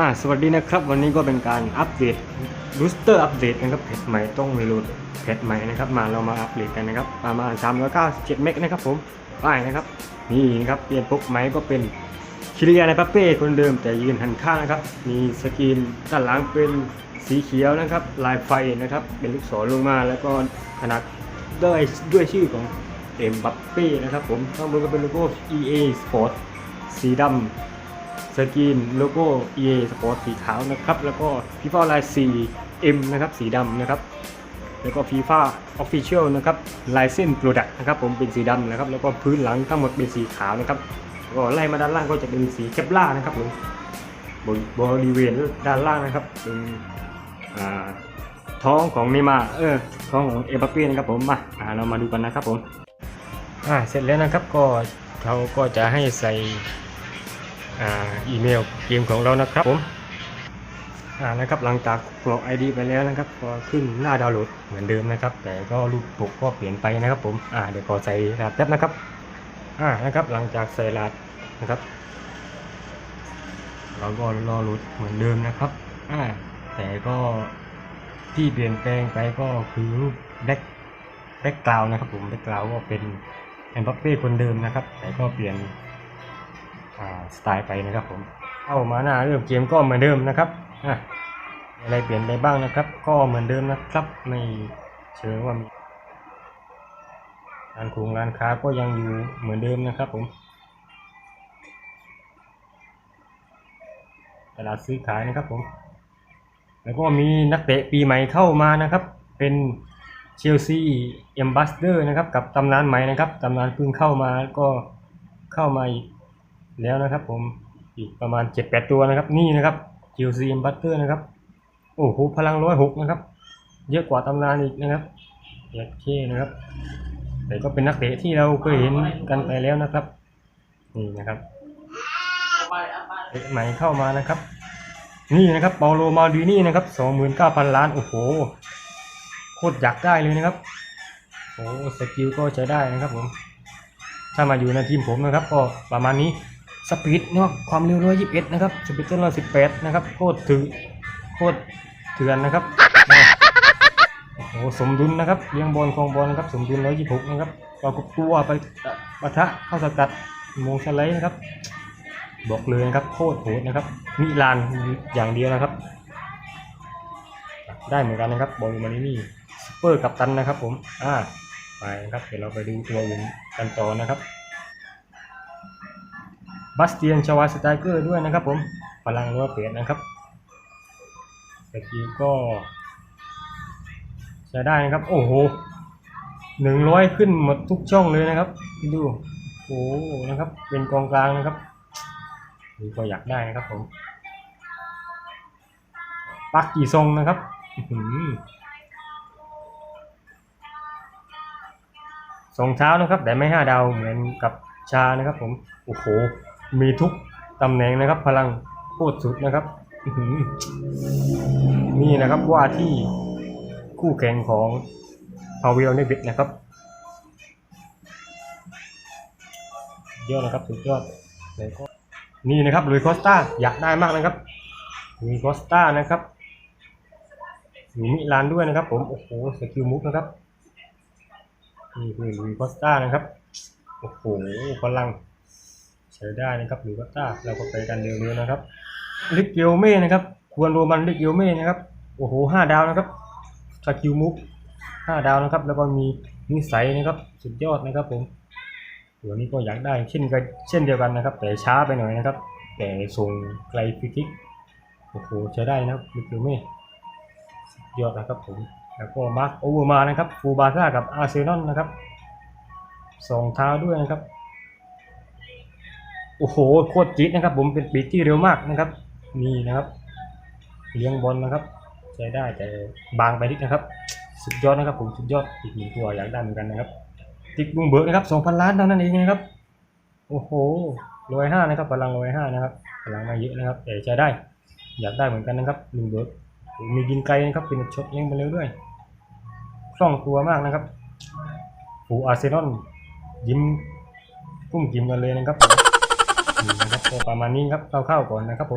อ่าสวัสดีนะครับ วันนี้ก็เป็นการอัปเดตบูสเตอร์อัปเดตนะครับเพจใหม่ต้องมีโหลดเพจใหม่นะครับมาเรามาอัปเดตกันนะครับประมาณ397เมกนะครับผมไปนะครับนี่นะครับเปลี่ยนปุ๊บไหมก็เป็นคิริยาในปาเป้คนเดิมแต่ยืนหันข้างนะครับ มีสกรีนด้านหลังเป็นสีเขียวนะครับ ลายไฟนะครับ เป็นลูกศรลงมาแล้วก็ขนาดด้วยด้วยชื่อของเอ็มบัปเป้นะครับผมข้างบนก็เป็นโลโก้ EA Sport สีดำ สกรีนโลโก้ EA Sport สีขาวนะครับ แล้วก็ FIFA ลาย 4M นะครับ สีดำนะครับ แล้วก็ FIFA Official นะครับลายเส้น Product นะครับ ผมเป็นสีดำนะครับ แล้วก็พื้นหลังทั้งหมดเป็นสีขาวนะครับแล้วก็ไล่มาด้านล่างก็จะเป็นสีแคปล่านะครับผมบบริเวณด้านล่างนะครับเป็นท้องของเนมาเออท้องของเอบัปเป้นะครับผมมาาเรามาดูกันนะครับผมอ่าเสร็จแล้วนะครับก็เขาก็จะให้ใส่ อ่าอีเมลเกมของเรานะครับผมอ่านะครับหลังจากกรอก ID ไปแล้วนะครับก็ขึ้นหน้าดาวน์โหลดเหมือนเดิมนะครับ แต่ก็รูปปกก็เปลี่ยนไปนะครับผมอ่าเดี๋ยวขอใส่รหัสแป๊บนะครับอ่านะครับหลังจากใส่รหัสนะครับเราก็รอโหลดเหมือนเดิมนะครับอ่าแต่ก็ที่เปลี่ยนแปลงไปก็คือรูปแบ็คแบ็คกราวนะครับผมแบ็คกราวก็เป็นแอมบัปเป้คนเดิมนะครับ แต่ก็เปลี่ยน สไตล์ไปนะครับผมเข้ามาหน้าเริ่มเกมก็เหมือนเดิมนะครับอะอะไรเปลี่ยนไปบ้างนะครับ ก็เหมือนเดิมนะครับไม่เชิงว่ามีร้านคงร้านค้าก็ยังอยู่เหมือนเดิมนะครับผมตลาดซื้อขายนะครับผม แล้วก็มีนักเตะปีใหม่เข้ามานะครับ เป็นเชลซีเอ็มบัสเดอร์นะครับ กับตำนานใหม่นะครับตำนานเพิ่งเข้ามาก็เข้ามาอีก แล้วนะครับผมอีกประมาณ 7-8 ตัวนะครับ นี่นะครับ QC m b u t t e r นะครับ โอ้โหพลังร้อยหกนะครับ เยอะกว่าตำนานอีกนะครับเยอะเคนะครับ แต่ก็เป็นนักเตะที่เราเคยเห็นกันไปแล้วนะครับ นี่นะครับเด็กใหม่เข้ามานะครับ นี่นะครับเปาโลมาดินี่นะครับ29,000ล้าน โอ้โห โคตรอยากได้เลยนะครับโอ้สกิลก็ใช้ได้นะครับผม ถ้ามาอยู่ในทีมผมนะครับ ก็ประมาณนี้ สปีดนะครับความเร็วร้อยยี่สิบเอ็ดนะครับสปีดต้นร้อยสิบแปดนะครับโคตรถือโคตรเถื่อนนะครับโอ้โหสมดุลนะครับเลี้ยงบอลคลองบอลนะครับสมดุลร้อยยี่สิบหกนะครับเราก็ตัวไปปะทะเข้าสกัดมงสไลด์นะครับ บอกเลยนะครับโคตรโหดนะครับมิลานอย่างเดียวนะครับ ได้เหมือนกันนะครับบอลมานี่นี่ซุปเปอร์กัปตันนะครับ ผมอ่าไปนะครับเดี๋ยวเราไปดูตัวอื่นกันต่อนะครับ บัสเตียนชาวาสไตรเกอร์ด้วยนะครับผมพลังรัวเปลี่ยนนะครับสกิลก็ใช้ได้นะครับ โอ้โหหนึ่งร้อยขึ้นหมดทุกช่องเลยนะครับดูโอ้โหนะครับเป็นกองกลางนะครับนี่ก็อยากได้นะครับผมปักกี่ทรงนะครับอื้อหือสองเท้านะครับ แต่ไม่ห้าดาวเหมือนกับชานะครับผม โอ้โห มีทุกตำแหน่งนะครับ พลังโคตรสุดนะครับนี่นะครับว่าที่คู่แข่งของพาเวลเนบิดนะครับยอดนะครับสุดยอดแล้วก็นี่นะครับลุยคอสตาอยากได้มากนะครับลุยคอสตานะครับอยู่มิลานด้วยนะครับ ผมโอ้โหสกิลมุกนะครับนี่คือลุยคอสตานะครับโอ้โหพลัง ใช้ได้นะครับลุยคอสตาเราก็ไปกันเร็วๆนะครับลิกเกลเม่นะครับ ควรโรมันลิกเกลเม่นะครับโอ้โหห้าดาวนะครับสกิลมุกห้าดาวนะครับ แล้วก็มีนิสัยนะครับสุดยอดนะครับผมตัวนี้ก็อยากได้เช่นกันเช่นเดียวกันนะครับ แต่ช้าไปหน่อยนะครับ แต่ส่งไกลฟรีคิกโอ้โหใช้ได้นะครับลิกเกลเม่สุดยอดนะครับผมแล้วก็มาร์คโอเวอร์มานะครับฟูบาซ่ากับอาร์เซนอลนะครับสองเท้าด้วยนะครับ โอ้โหโคตรจี๊ดนะครับ ผมเป็นปีกที่เร็วมากนะครับ นี่นะครับ เลี้ยงบอลนะครับใช้ได้แต่บางไปนิดนะครับ สุดยอดนะครับ ผมสุดยอดอีกหนึ่งตัวอยากได้เหมือนกันนะครับ ติ๊กบุ้งเบิร์กนะครับสองพันล้านเท่านั้นเองนะครับ โอ้โหร้อยห้านะครับพลังร้อยห้านะครับพลังมาเยอะนะครับ แต่ใช้ได้ อยากได้เหมือนกันนะครับลุงเบิร์กมียิงไกลนะครับเป็นช็อตเลี้ยงไปเร็วด้วยคล่องตัวมากนะครับฟูอาร์เซนอลยิ้มพุ่มกิมกันเลยนะครับ นะครับประมาณนี้ครับเข้าๆก่อนนะครับผม